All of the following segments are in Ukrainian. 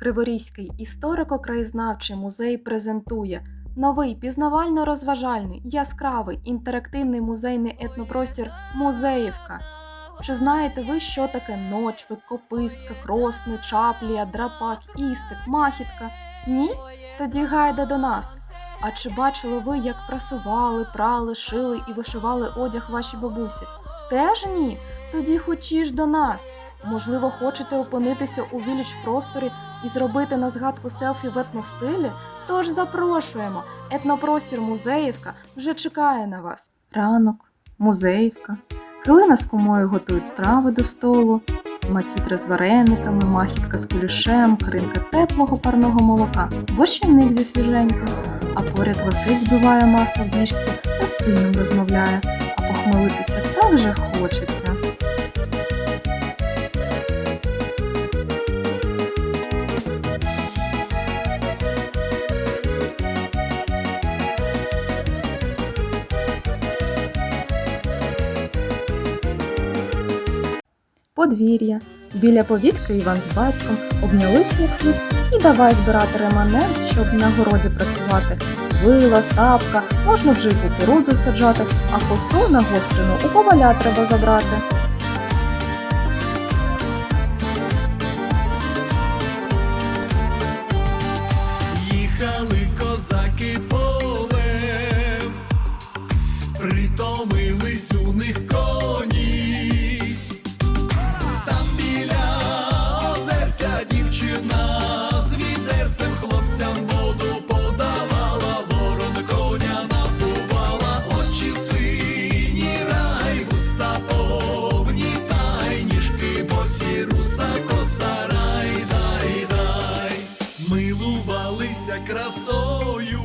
Криворізький історико-краєзнавчий музей презентує новий пізнавально-розважальний, яскравий інтерактивний музейний етнопростір Музеївка. Чи знаєте ви, що таке ночвик, копистка, кросни, чаплія, драпак, істик, махітка? Ні? Тоді гайда до нас. А чи бачили ви, як прасували, прали, шили і вишивали одяг ваші бабусі? Теж ні? Тоді хочі до нас. Можливо, хочете опинитися у віліч просторі і зробити на згадку селфі в етностилі? Тож запрошуємо. Етнопростір Музеївка вже чекає на вас. Ранок, Музеївка. Килина з кумою готують страви до столу, макітра з варениками, махітка з кулішем, кринка теплого парного молока, борщівник зі свіженьким, а поряд Василь збиває масло в діжці та з сином розмовляє, а похмелитися так же хочеться. Подвір'я. Біля повітки Іван з батьком обнялися як слід і давай збирати реманент, щоб на городі працювати. Вила, сапка, можна вже й кукурудзу саджати, а косу нагострену у коваля треба забрати. Красою,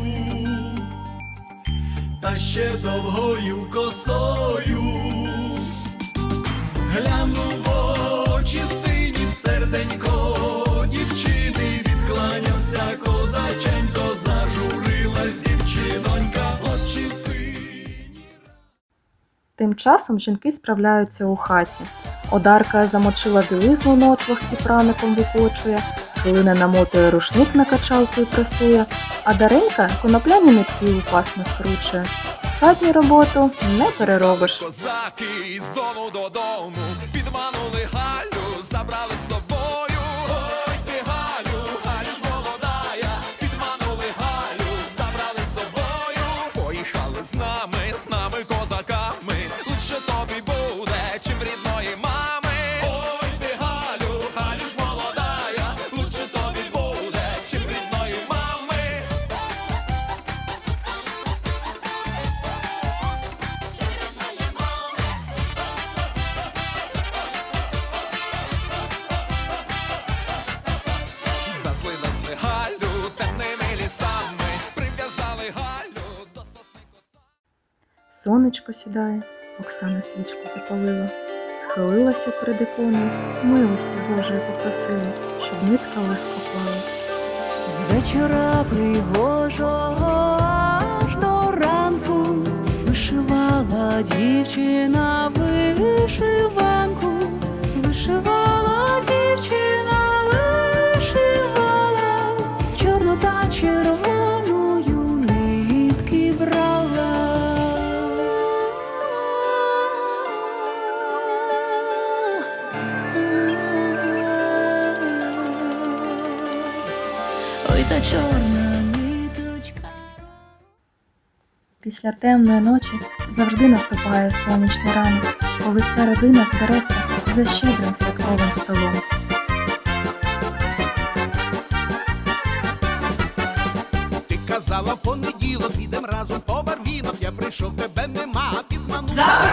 та ще довгою косою. Глянув в очі сині серденько дівчини, відкланявся козаченько, зажурилась дівчинонька, очі сині. Тим часом жінки справляються у хаті. Одарка замочила білизну на отвахті праником викочує, Хилина намотує рушник на качалку і прасує, а Даренька конопляні нитки у пасми скручує. Хатню роботу не переробиш. Козаки з дому додому підманули Галю, забрали з Сонечко сідає, Оксана свічку запалила, схилилася перед іконою, милості Божої попросила, щоб нитка легко плала. З вечора пригожого аж до ранку вишивала дівчина вишиванку, вишивала дівчина, вишивала, чорно та та чорна ниточка. Після темної ночі завжди наступає сонячний ранок, коли вся родина збереться за щедрим святковим столом. Ти казала в понеділок, підем разом по барвінок. Я прийшов, тебе нема. Запрошуємо